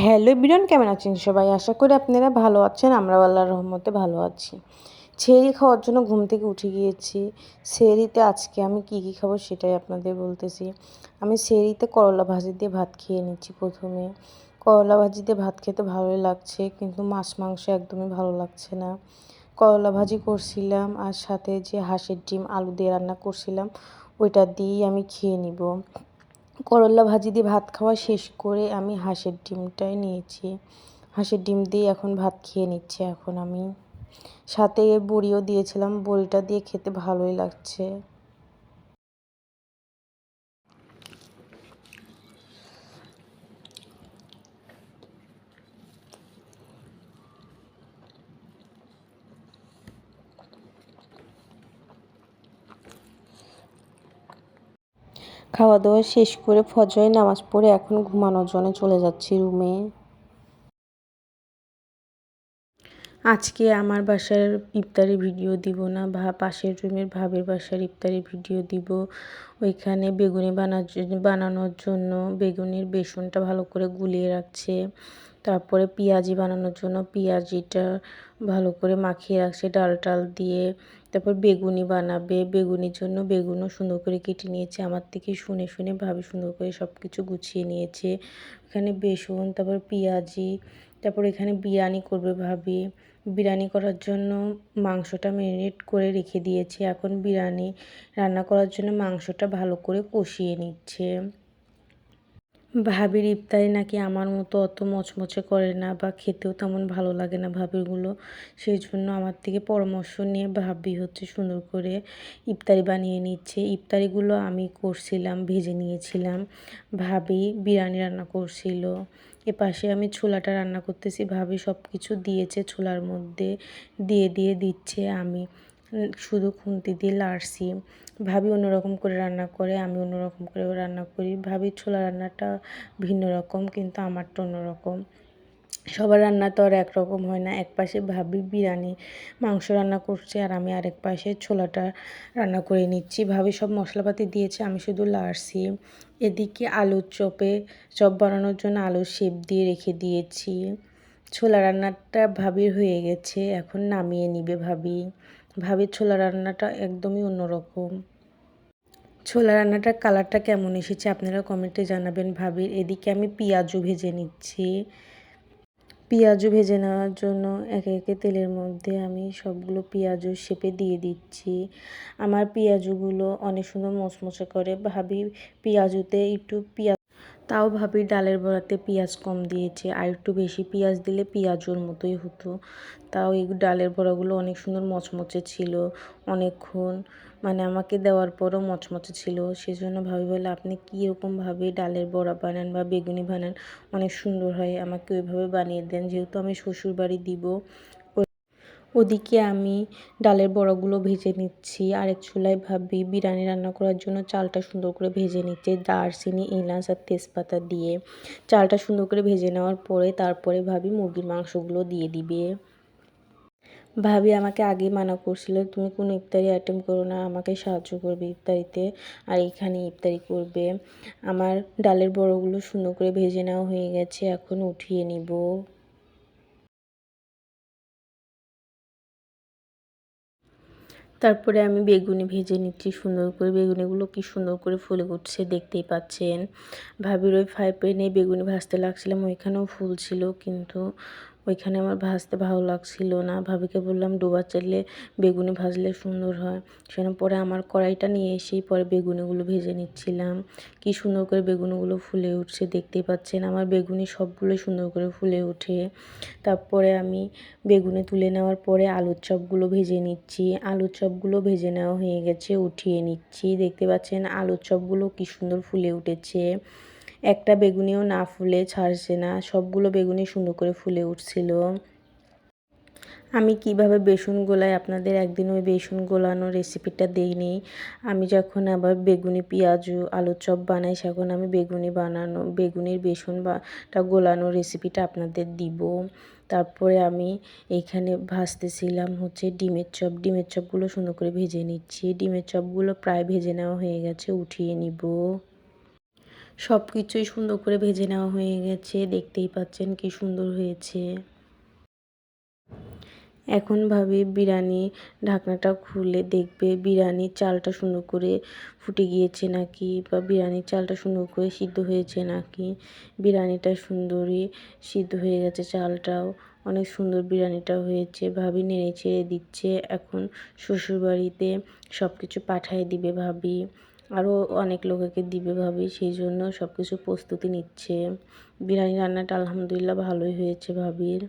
Hello বিরন, কেমন আছেন সবাই? আশা করি আপনারা ভালো আছেন আমরা আল্লাহর রহমতে ভালো আছি। ছেড়ি খাওয়ার জন্য ঘুম থেকে উঠে গিয়েছি। সেরিতে আজকে আমি কি কী খাব সেটাই আপনাদের বলতেছি। আমি সেরিতে করলা ভাজি দিয়ে ভাত খেয়ে নিচ্ছি প্রথমে। করলা ভাজি দিয়ে ভাত খেতে ভালোই লাগছে, কিন্তু মাছ মাংস একদমই ভালো লাগছে না। করলা ভাজি করছিলাম আর সাথে যে হাঁসের ডিম আলু দিয়ে রান্না করছিলাম, ওইটা দিয়েই আমি খেয়ে নিব। করলা ভাজি দিয়ে ভাত খাওয়া শেষ করে আমি হাঁসের ডিমটাই নিয়েছি। হাঁসের ডিম দিয়ে এখন ভাত খেয়ে নিচ্ছে এখন আমি। সাথে বড়িও দিয়েছিলাম বড়িটা দিয়ে খেতে ভালোই লাগছে। খাওয়া দাওয়া শেষ করে ফজরে নামাজ পড়ে এখন ঘুমানোর জন্য চলে যাচ্ছি রুমে। আজকে আমার বাসার ইফতারি ভিডিও দিব না, ভা, পাশের রুমের ভাবের বাসার ইফতারি ভিডিও দিব। ওইখানে বেগুনি বানার বানানোর জন্য বেগুনের বেসনটা ভালো করে গুলিয়ে রাখছে। তারপরে পেঁয়াজি বানানোর জন্য পেঁয়াজিটা ভালো করে মাখিয়ে রাখছে, ডাল টাল দিয়ে। তারপর বেগুনি বানাবে, বেগুনির জন্য বেগুনও সুন্দর করে কেটে নিয়েছে, আমার থেকে শুনে শুনে ভাবে সুন্দর করে সব কিছু গুছিয়ে নিয়েছে। এখানে বেসন, তারপর পেঁয়াজি, তারপর এখানে বিরিয়ানি করবে ভাবি। বিরিয়ানি করার জন্য মাংসটা ম্যারিনেট করে রেখে দিয়েছে, এখন বিরিয়ানি রান্না করার জন্য মাংসটা ভালো করে কষিয়ে নিচ্ছে। ভাবির ইফতারি নাকি আমার মতো অত মচমচে করে না বা খেতেও তেমন ভালো লাগে না ভাবিরগুলো সেই জন্য আমার থেকে পরামর্শ নিয়ে ভাবি হচ্ছে সুন্দর করে ইফতারি বানিয়ে নিচ্ছে। ইফতারিগুলো আমি করছিলাম, ভেজে নিয়েছিলাম। ভাবি বিরিয়ানি রান্না করছিল। এ পাশে আমি ছোলাটা রান্না করতেছি। ভাবি সব কিছু দিয়েছে ছোলার মধ্যে, দিয়ে দিয়ে দিচ্ছে আমি। শুধু খুন্তি দিয়ে লাড়ছি। ভাবি অন্যরকম করে রান্না করে, আমি অন্যরকম করে রান্না করি। ভাবি ছোলা রান্নাটা ভিন্ন রকম, কিন্তু আমারটা অন্যরকম। সবার রান্না তো আর একরকম হয় না। এক পাশে ভাবি বিরিয়ানি, মাংস রান্না করছে, আর আমি আরেক পাশে ছোলাটা রান্না করে নিচ্ছি। ভাবি সব মশলাপাতি দিয়েছে, আমি শুধু লাড়ছি। এদিকে আলুর চপে, চপ বানানোর জন্য আলুর শেপ দিয়ে রেখে দিয়েছি। ছোলা রান্নাটা ভাবির হয়ে গেছে, এখন নামিয়ে নিবে ভাবি। ভাবির ছোলা রান্নাটা একদমই অন্যরকম। ছোলা রান্নাটার কালারটা কেমন এসেছে আপনারা কমেন্টে জানাবেন ভাবির। এদিকে আমি পেঁয়াজও ভেজে নিচ্ছি। পেঁয়াজও ভেজে নেওয়ার জন্য একে একে তেলের মধ্যে আমি সবগুলো পেঁয়াজও শেপে দিয়ে দিচ্ছি। আমার পেঁয়াজগুলো অনেক সুন্দর মচমচে করে। ভাবি পেঁয়াজুতে একটু পেঁয়াজ তাও ভাবি ডালের বড়াতে পেঁয়াজ কম দিয়েছে, আর একটু বেশি পেঁয়াজ দিলে পেঁয়াজুর মতোই হতো। তাও এই ডালের বড়াগুলো অনেক সুন্দর মচমচে ছিল অনেকক্ষণ মানে আমাকে দেওয়ার পরও মচমচে ছিল। সেজন্য ভাবি বলে, আপনি কীরকমভাবে ডালের বড়া বানান বা বেগুনি বানান? অনেক সুন্দর হয়, আমাকে ওইভাবে বানিয়ে দেন। যেহেতু আমি শ্বশুর বাড়ি দিব ওদিকে আমি ডালের বড়াগুলো ভেজে নিচ্ছি, আরেক চুলায় ভাবি বিরিয়ানি রান্না করার জন্য চালটা সুন্দর করে ভেজে নিচ্ছে, দারচিনি, এলাচ আর তেজপাতা দিয়ে। চালটা সুন্দর করে ভেজে নেওয়ার পরে তারপরে ভাবি মুরগির মাংসগুলো দিয়ে দিবে। ভাবি আমাকে আগে মানা করছিল, তুমি কোনো ইফতারি আইটেম করো না, আমাকে সাহায্য করবে ইফতারিতে। আর এখানে ইফতারি করবে। আমার ডালের বড়গুলো সুন্দর করে ভেজে নেওয়া হয়ে গেছে, এখন উঠিয়ে নিব। তারপরে আমি বেগুনি ভেজে নিচ্ছি সুন্দর করে। বেগুনিগুলো কি সুন্দর করে ফুলে উঠছে, দেখতেই পাচ্ছেন। ভাবির ওই ফ্রাই প্যানে বেগুনি ভাজতে লাগছিলাম, ওইখানেও ফুল ছিল, কিন্তু ওইখানে আমার ভাজতে ভালো লাগছিল না। ভাবিকে বললাম ডোবা চাইলে বেগুনি ভাজলে সুন্দর হয়। সেখানে পরে আমার কড়াইটা নিয়ে এসেই পরে বেগুনিগুলো ভেজে নিচ্ছিলাম। কি সুন্দর করে বেগুনিগুলো ফুলে উঠছে, দেখতেই পাচ্ছেন। আমার বেগুনি সবগুলো সুন্দর করে ফুলে উঠে তারপরে আমি বেগুনি তুলে নেওয়ার পরে আলুর চপগুলো ভেজে নিচ্ছি। আলুর চপগুলো ভেজে নেওয়া হয়ে গেছে, উঠিয়ে নিচ্ছি। দেখতে পাচ্ছেন আলুর চপগুলো কি সুন্দর ফুলে উঠেছে। একটা বেগুনিও না ফুলে ছাড়ছে না, সবগুলো বেগুনি সুন্দর করে ফুলে উঠছিল। আমি কীভাবে বেসন গোলাই আপনাদের একদিন ওই বেসন গোলানো রেসিপিটা দিই দিইনি। আমি যখন আবার বেগুনি, পেঁয়াজ, আলুর চপ বানাই, সেখন আমি বেগুনি বানানো, বেগুনির বেসন বাটা গোলানো রেসিপিটা আপনাদের দিব। তারপরে আমি এখানে ভাজতেছিলাম হচ্ছে ডিমের চপ। ডিমের চপগুলো সুন্দর করে ভেজে নিচ্ছি। ডিমের চপগুলো প্রায় ভেজে নেওয়া হয়ে গেছে, উঠিয়ে নিব। সব কিছুই সুন্দর করে ভেজে নেওয়া হয়ে গেছে, দেখতেই পাচ্ছেন কি সুন্দর হয়েছে। এখন ভাবি বিরিয়ানি ঢাকনাটা খুলে দেখবে। বিরিয়ানির চালটা সুন্দর করে ফুটে গিয়েছে নাকি বা বিরিয়ানির চালটা সুন্দর করে সিদ্ধ হয়েছে নাকি? বিরিয়ানিটা সুন্দরই সিদ্ধ হয়ে গেছে চালটাও। অনেক সুন্দর বিরিয়ানিটা হয়েছে। ভাবি নেড়ে ছেড়ে দিচ্ছে। এখন শ্বশুরবাড়িতে সব কিছু পাঠিয়ে দিবে ভাবি। আরও অনেক লোকেকে দিবে ভাবি, সেই জন্য সব কিছু প্রস্তুতি নিচ্ছে। বিরিয়ানি রান্নাটা আলহামদুলিল্লাহ ভালোই হয়েছে ভাবির।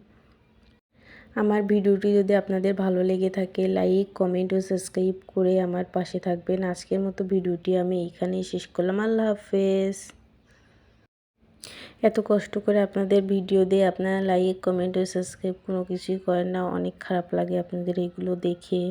আমার ভিডিওটি যদি আপনাদের ভালো লেগে থাকে লাইক কমেন্ট ও সাবস্ক্রাইব করে আমার পাশে থাকবেন। আজকের মতো ভিডিওটি আমি এইখানেই শেষ করলাম। আল্লাহ হাফেজ। এত কষ্ট করে আপনাদের ভিডিও দিয়ে আপনারা লাইক কমেন্ট ও সাবস্ক্রাইব কোনো কিছুই করেন না। অনেক খারাপ লাগে আপনাদের এগুলো দেখে।